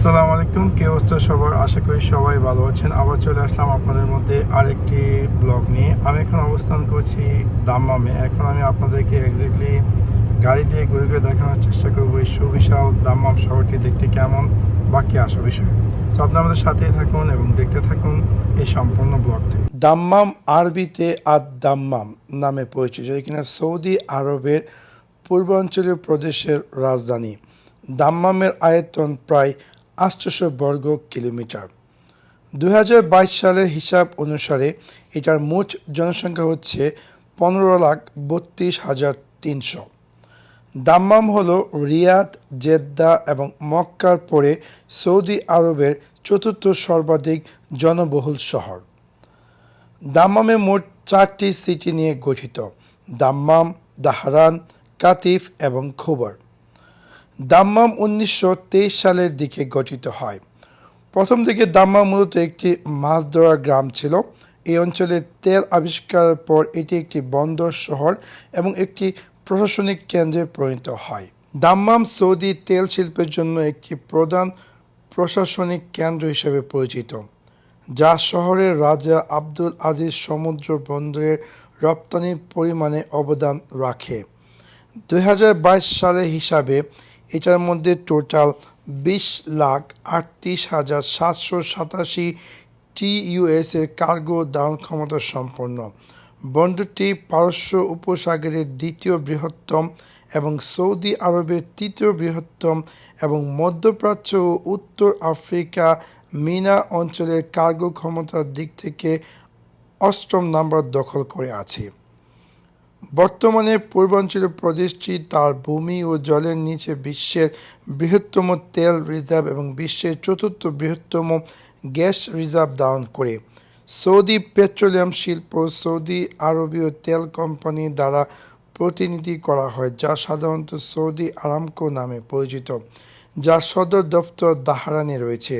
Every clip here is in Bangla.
আসসালামু আলাইকুম, কে অবস্থা সবার? আশা করি সবাই ভালো আছেন। আবার চলে আসলাম আপনাদের মধ্যে আরেকটি ব্লগ নিয়ে। আমি এখন অবস্থান করছি দাম্মামে। এখন আমি আপনাদেরকে এক্স্যাক্টলি গাড়ি দিয়ে ঘুরে ঘুরে দেখানোর চেষ্টা করব এই সুবিশাল দাম্মাম শহরটি দেখতে কেমন, বাকি আসা বিষয়। সো আপনি আমাদের সাথেই থাকুন এবং দেখতে থাকুন এই সম্পূর্ণ ব্লগটি। দাম্মাম আরবিতে আদ দাম্মাম নামে পরিচিত কিনা সৌদি আরবের পূর্বাঞ্চলীয় প্রদেশের রাজধানী। দাম্মামের আয়তন প্রায় আটশোশো বর্গ কিলোমিটার। দু হাজার বাইশ সালের হিসাব অনুসারে এটার মোট জনসংখ্যা হচ্ছে পনেরো লাখ বত্রিশ হাজার তিনশো। দাম্মাম হল রিয়াদ, জেদ্দা এবং মক্কার পরে সৌদি আরবের চতুর্থ সর্বাধিক জনবহুল শহর। দাম্মামে মোট চারটি সিটি নিয়ে গঠিত, দাম্মাম, দাহরান, কাতিফ এবং খোবর। দাম্মাম উনিশশো তেইশ সালের দিকে গঠিত হয়। প্রথম দিকে দাম্মাম মূলত একটি মাছ ধরার গ্রাম ছিল। এই অঞ্চলে তেল আবিষ্কারের পর এটি একটি বন্দর শহর এবং একটি প্রশাসনিক কেন্দ্রে পরিণত হয়। দাম্মাম সৌদি তেল শিল্পের জন্য একটি প্রধান প্রশাসনিক কেন্দ্র হিসেবে পরিচিত, যা শহরের রাজা আব্দুল আজিজ সমুদ্র বন্দরের রপ্তানির পরিমাণে অবদান রাখে। দুই সালের হিসাবে এটার মধ্যে টোটাল বিশ লাখ আটত্রিশ হাজার সাতশো সাতাশি টিইউএস এর কার্গো দান ক্ষমতা সম্পন্ন। বন্দরটি পারস্য উপসাগরের দ্বিতীয় বৃহত্তম এবং সৌদি আরবের তৃতীয় বৃহত্তম এবং মধ্যপ্রাচ্য ও উত্তর আফ্রিকা মিনা অঞ্চলের কার্গো ক্ষমতার দিক থেকে অষ্টম নাম্বার দখল করে আছে। বর্তমানে পূর্বাঞ্চলীয় প্রদেশটি তার ভূমি ও জলের নিচে বিশ্বের বৃহত্তম তেল রিজার্ভ এবং বিশ্বের চতুর্থ বৃহত্তম গ্যাস রিজার্ভ ধারণ করে। সৌদি পেট্রোলিয়াম শিল্প সৌদি আরবীয় তেল কোম্পানি দ্বারা প্রতিনিধি করা হয়, যা সাধারণত সৌদি আরামকো নামে পরিচিত, যার সদর দফতর দাহারানে রয়েছে।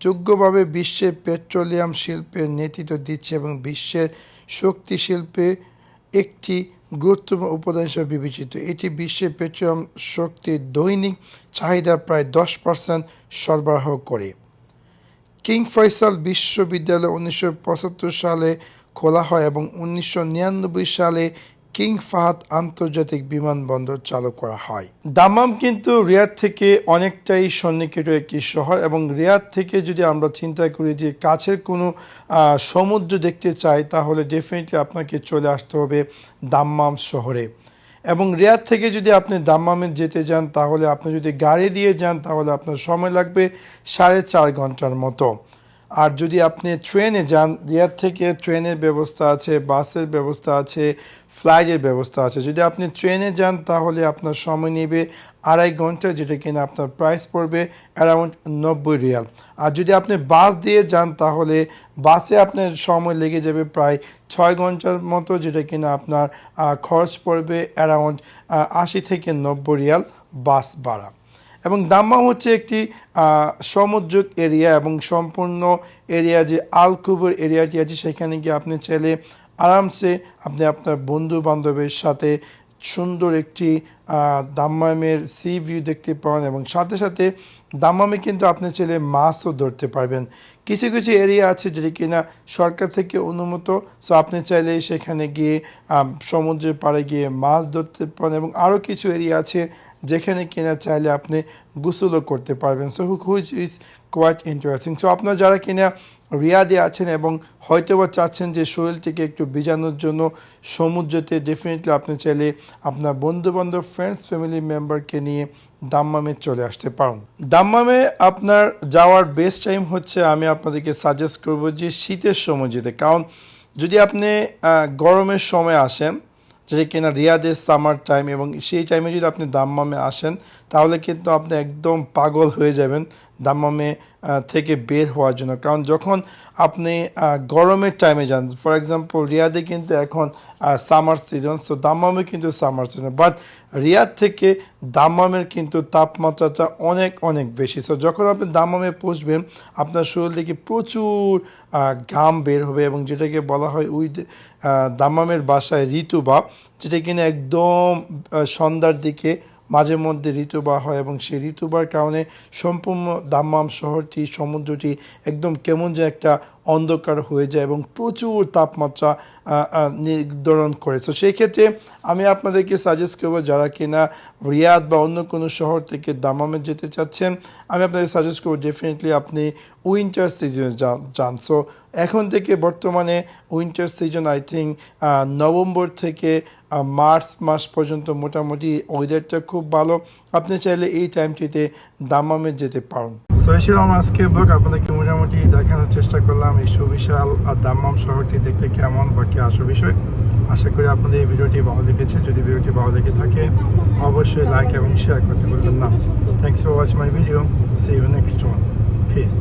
যোগ্যভাবে বিশ্বের পেট্রোলিয়াম শিল্পের নেতৃত্ব দিচ্ছে এবং বিশ্বের শক্তি শিল্পে একটি গুরুত্বপূর্ণ উপাদান হিসেবে বিবেচিত। এটি বিশ্বের পেট্রোলিয়াম শক্তির দৈনিক চাহিদা প্রায় দশ পার্সেন্ট সরবরাহ করে। কিং ফয়সাল বিশ্ববিদ্যালয় উনিশশো পঁচাত্তর সালে খোলা হয় এবং উনিশশো নিরানব্বই সালে কিং ফাহাদ আন্তর্জাতিক বিমানবন্দর চালু করা হয়। দামাম কিন্তু রিয়াদ থেকে অনেকটাই সন্নিকট একটি শহর এবং রিয়াদ থেকে যদি আমরা চিন্তা করি যে কাছের কোনো সমুদ্র দেখতে চাই, তাহলে ডেফিনেটলি আপনাকে চলে আসতে হবে দাম্মাম শহরে। এবং রিয়াদ থেকে যদি আপনি দাম্মামে যেতে যান, তাহলে আপনি যদি গাড়ি দিয়ে যান, তাহলে আপনার সময় লাগবে সাড়ে চার ঘণ্টার মতো। আর যদি আপনি ট্রেনে যান, রিয়াদ থেকে ট্রেনের ব্যবস্থা আছে, বাসের ব্যবস্থা আছে, ফ্লাইটের ব্যবস্থা আছে। যদি আপনি ট্রেনে যান, তাহলে আপনার সময় নেবে আড়াই ঘণ্টা, যেটা কিনা আপনার প্রাইস পড়বে অ্যারাউন্ড নব্বই রিয়াল। আর যদি আপনি বাস দিয়ে যান, তাহলে বাসে আপনার সময় লেগে যাবে প্রায় ছয় ঘণ্টার মতো, যেটা কিনা আপনার খরচ পড়বে অ্যারাউন্ড আশি থেকে নব্বই রিয়াল বাস ভাড়া। এবং দাম্মাম হচ্ছে একটি সমুদ্রক এরিয়া এবং সম্পূর্ণ এরিয়া যে আলকুবর এরিয়াটি আছে, সেখানে গিয়ে আপনি চাইলে আরামসে আপনি আপনার বন্ধু বান্ধবের সাথে সুন্দর একটি দাম্মামের সি ভিউ দেখতে পান এবং সাথে সাথে দাম্মামে কিন্তু আপনি চাইলে মাছও ধরতে পারবেন। কিছু কিছু এরিয়া আছে যেটি কিনা সরকার থেকে অনুমত সো আপনি চাইলে সেখানে গিয়ে সমুদ্রের পাড়ে গিয়ে মাছ ধরতে পারেন এবং আরও কিছু এরিয়া আছে যেখানে কিনা চাইলে আপনি গোসলও করতে পারবেন। So which is quite interesting so আপনার যারা কিনা রিয়াদে আছেন এবং হয়তোবা চাচ্ছেন যে শরীরটিকে একটু ভিজানোর জন্য, সমুদ্রতে ডেফিনেটলি আপনি চাইলে আপনার বন্ধুবান্ধব ফ্রেন্ডস ফ্যামিলি মেম্বারকে নিয়ে দাম্মামে চলে আসতে পারেন। দাম্মামে আপনার যাওয়ার বেস্ট টাইম হচ্ছে আমি আপনাদেরকে সাজেস্ট করব যে শীতের সময় যেতে। কারণ যদি আপনি গরমের সময় আসেন যেটা কিনা রিয়াদের সামার টাইম এবং সেই টাইমে যদি আপনি দাম্মামে আসেন, তাহলে কিন্তু আপনি একদম পাগল হয়ে যাবেন। দাম্মামে থেকে বের হওয়ার জন্য। কারণ যখন আপনি গরমের টাইমে যান ফর এক্সাম্পল রিয়াদে কিন্তু এখন সামার সিজন সো দাম্মামে কিন্তু সামার সিজন বাট রিয়াদ থেকে দাম্মামের কিন্তু তাপমাত্রাটা অনেক অনেক বেশি। সো যখন আপনি দাম্মামে পৌঁছবেন আপনার শরীর থেকে প্রচুর ঘাম বের হবে এবং যেটাকে বলা হয় উইথ দাম্মামের বাসায় ঋতুভাব, যেটা কিনা একদম সন্ধ্যার দিকে মাঝে মধ্যে ঋতুবার হয় এবং সেই ঋতুবার কারণে সম্পূর্ণ দাম্মাম শহরটি, সমুদ্রটি একদম কেমন যে একটা অন্ধকার হয়ে যায় এবং প্রচুর তাপমাত্রা নির্ধারণ করে। তো সেই ক্ষেত্রে আমি আপনাদেরকে সাজেস্ট করব, যারা কিনা রিয়াদ বা অন্য কোনো শহর থেকে দামামে যেতে চাচ্ছেন, আমি আপনাদের সাজেস্ট করব ডেফিনেটলি আপনি উইন্টার সিজনে যান। সো এখন থেকে বর্তমানে winter season I think November থেকে মার্চ মাস পর্যন্ত মোটামুটি ওয়েদারটা খুব ভালো। আপনি চাইলে এই টাইমটিতে দামামে যেতে পারেন। সো এই ছিল আমার আজকে ব্লগ আপনাদেরকে মোটামুটি দেখানোর চেষ্টা করলাম এই সুবিশাল আর দাম্মাম শহরটি দেখতে কেমন বা কি আসল বিষয়। আশা করি আপনাদের এই ভিডিওটি ভালো লেগেছে। যদি ভিডিওটি ভালো লেগে থাকে, অবশ্যই লাইক এবং শেয়ার করতে বলবেন না। Thanks for watch my video see you next one peace